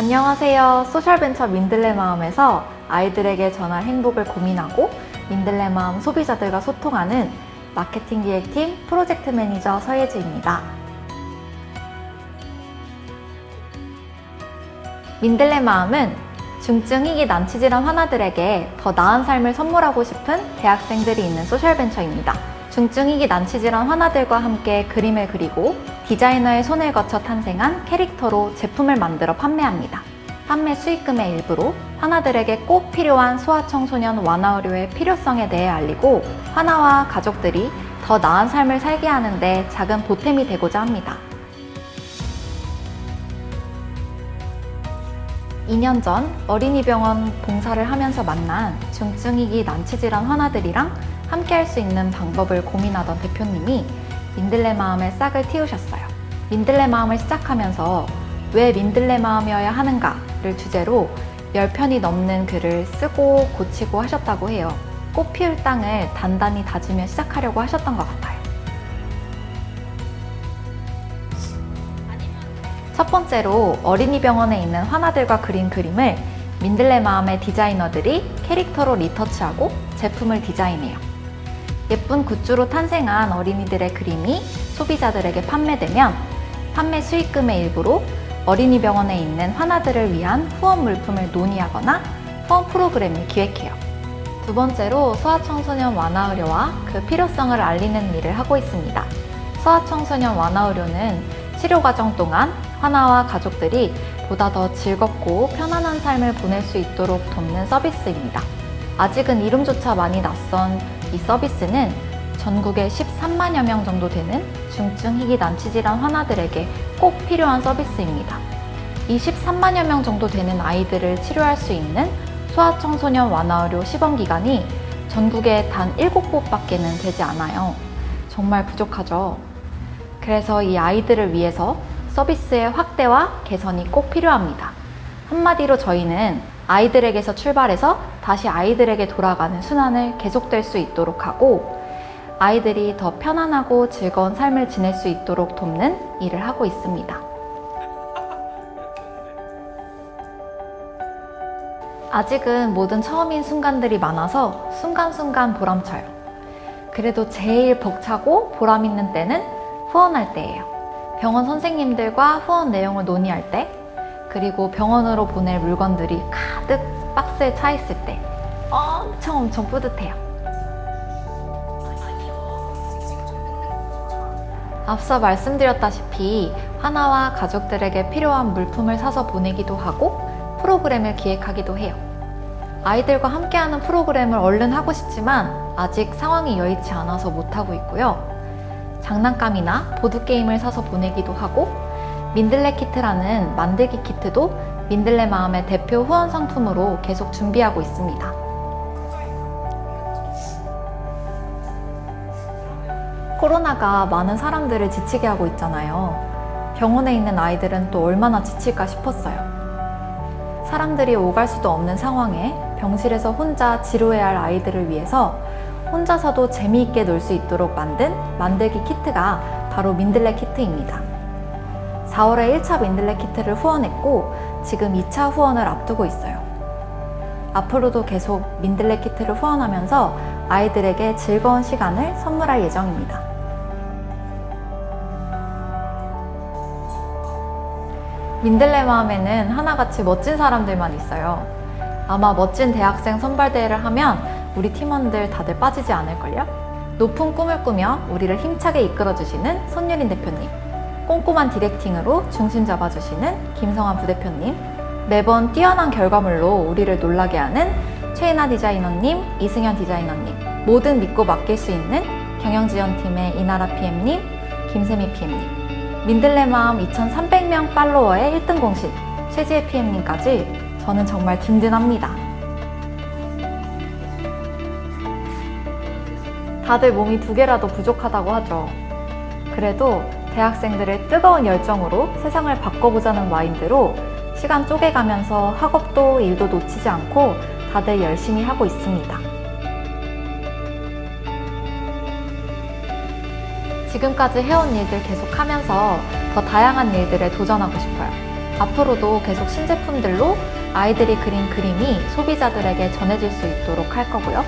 안녕하세요. 소셜벤처 민들레 마음에서 아이들에게 전할 행복을 고민하고 민들레 마음 소비자들과 소통하는 마케팅 기획팀 프로젝트 매니저 서예주입니다. 민들레 마음은 중증 희귀 난치 질환 환아들에게 더 나은 삶을 선물하고 싶은 대학생들이 있는 소셜벤처입니다. 중증 희귀 난치 질환 환아들과 함께 그림을 그리고 디자이너의 손을 거쳐 탄생한 캐릭터로 제품을 만들어 판매합니다. 판매 수익금의 일부로 환아들에게 꼭 필요한 소아청소년 완화 의료의 필요성에 대해 알리고 환아와 가족들이 더 나은 삶을 살게 하는데 작은 보탬이 되고자 합니다. 2년 전 어린이병원 봉사를 하면서 만난 중증이기 난치질환 환아들이랑 함께 할 수 있는 방법을 고민하던 대표님이 민들레 마음의 싹을 틔우셨어요. 민들레 마음을 시작하면서 왜 민들레 마음이어야 하는가를 주제로 10편이 넘는 글을 쓰고 고치고 하셨다고 해요. 꽃 피울 땅을 단단히 다지며 시작하려고 하셨던 것 같아요. 첫 번째로 어린이 병원에 있는 환아들과 그린 그림을 민들레 마음의 디자이너들이 캐릭터로 리터치하고 제품을 디자인해요. 예쁜 굿즈로 탄생한 어린이들의 그림이 소비자들에게 판매되면 판매 수익금의 일부로 어린이 병원에 있는 환아들을 위한 후원 물품을 논의하거나 후원 프로그램을 기획해요. 두 번째로 소아청소년 완화 의료와 그 필요성을 알리는 일을 하고 있습니다. 소아청소년 완화 의료는 치료 과정 동안 환아와 가족들이 보다 더 즐겁고 편안한 삶을 보낼 수 있도록 돕는 서비스입니다. 아직은 이름조차 많이 낯선 이 서비스는 전국에 13만여 명 정도 되는 중증 희귀 난치 질환 환아들에게 꼭 필요한 서비스입니다. 이 13만여 명 정도 되는 아이들을 치료할 수 있는 소아청소년 완화 의료 시범 기간이 전국에 단 7곳밖에는 되지 않아요. 정말 부족하죠. 그래서 이 아이들을 위해서 서비스의 확대와 개선이 꼭 필요합니다. 한마디로 저희는 아이들에게서 출발해서 다시 아이들에게 돌아가는 순환을 계속될 수 있도록 하고 아이들이 더 편안하고 즐거운 삶을 지낼 수 있도록 돕는 일을 하고 있습니다. 아직은 모든 처음인 순간들이 많아서 순간순간 보람차요. 그래도 제일 벅차고 보람 있는 때는 후원할 때예요. 병원 선생님들과 후원 내용을 논의할 때, 그리고 병원으로 보낼 물건들이 가득 박스에 차 있을 때 엄청 엄청 뿌듯해요. 앞서 말씀드렸다시피 하나와 가족들에게 필요한 물품을 사서 보내기도 하고 프로그램을 기획하기도 해요. 아이들과 함께하는 프로그램을 얼른 하고 싶지만 아직 상황이 여의치 않아서 못하고 있고요. 장난감이나 보드게임을 사서 보내기도 하고 민들레 키트라는 만들기 키트도 민들레 마음의 대표 후원 상품으로 계속 준비하고 있습니다. 코로나가 많은 사람들을 지치게 하고 있잖아요. 병원에 있는 아이들은 또 얼마나 지칠까 싶었어요. 사람들이 오갈 수도 없는 상황에 병실에서 혼자 지루해야 할 아이들을 위해서 혼자서도 재미있게 놀 수 있도록 만든 만들기 키트가 바로 민들레 키트입니다. 4월에 1차 민들레 키트를 후원했고 지금 2차 후원을 앞두고 있어요. 앞으로도 계속 민들레 키트를 후원하면서 아이들에게 즐거운 시간을 선물할 예정입니다. 민들레 마음에는 하나같이 멋진 사람들만 있어요. 아마 멋진 대학생 선발대회를 하면 우리 팀원들 다들 빠지지 않을걸요? 높은 꿈을 꾸며 우리를 힘차게 이끌어주시는 손유린 대표님, 꼼꼼한 디렉팅으로 중심 잡아주시는 김성환 부대표님, 매번 뛰어난 결과물로 우리를 놀라게 하는 최인아 디자이너님, 이승현 디자이너님, 모든 믿고 맡길 수 있는 경영지원팀의 이나라 PM님, 김세미 PM님, 민들레 마음 2,300명 팔로워의 1등 공신 최지혜 PM님까지 저는 정말 든든합니다. 다들 몸이 두 개라도 부족하다고 하죠. 그래도 대학생들의 뜨거운 열정으로 세상을 바꿔보자는 마인드로 시간 쪼개가면서 학업도 일도 놓치지 않고 다들 열심히 하고 있습니다. 지금까지 해온 일들 계속하면서 더 다양한 일들에 도전하고 싶어요. 앞으로도 계속 신제품들로 아이들이 그린 그림이 소비자들에게 전해질 수 있도록 할 거고요.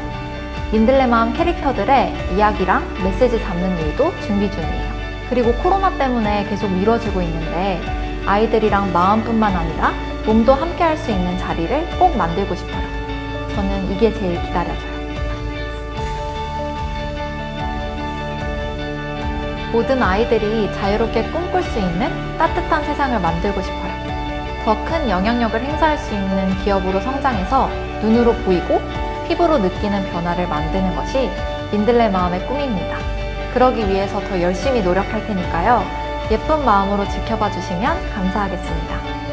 민들레 마음 캐릭터들의 이야기랑 메시지 담는 일도 준비 중이에요. 그리고 코로나 때문에 계속 미뤄지고 있는데 아이들이랑 마음뿐만 아니라 몸도 함께 할 수 있는 자리를 꼭 만들고 싶어요. 저는 이게 제일 기다려져요. 모든 아이들이 자유롭게 꿈꿀 수 있는 따뜻한 세상을 만들고 싶어요. 더 큰 영향력을 행사할 수 있는 기업으로 성장해서 눈으로 보이고 피부로 느끼는 변화를 만드는 것이 민들레 마음의 꿈입니다. 그러기 위해서 더 열심히 노력할 테니까요. 예쁜 마음으로 지켜봐 주시면 감사하겠습니다.